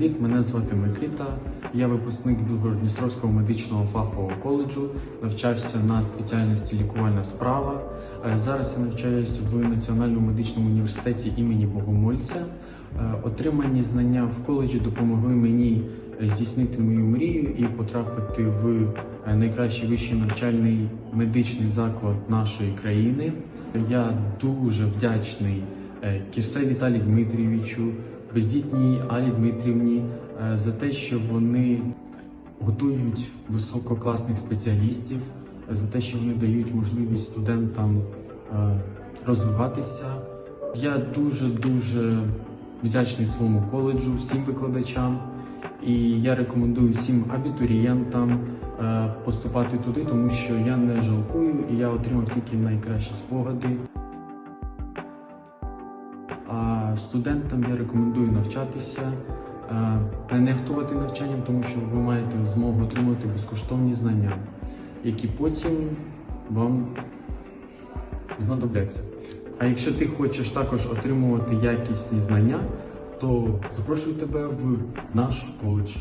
привіт! Мене звати Микита. Я випускник Білгород-Дністровського медичного фахового коледжу. Навчався на спеціальності лікувальна справа. Е, Зараз я навчаюся в Національному медичному університеті імені Богомольця. Е, Отримані знання в коледжі допомогли мені здійснити мою мрію і потрапити в е, найкращий вищий навчальний медичний заклад нашої країни. Я дуже вдячний Кірсе Віталій Дмитрійовичу, бездітній Алі Дмитрівні е, за те, що вони готують висококласних спеціалістів, е, за те, що вони дають можливість студентам е, розвиватися. Я дуже дуже вдячний своєму коледжу, всім викладачам, і я рекомендую всім абітурієнтам поступати туди, тому що я не жалкую і я отримав тільки найкращі спогади. Студентам я рекомендую навчатися, е, нехтувати навчанням, тому що ви маєте змогу отримати безкоштовні знання, які потім вам знадобляться. А якщо ти хочеш також отримувати якісні знання, то запрошую тебе в наш коледж.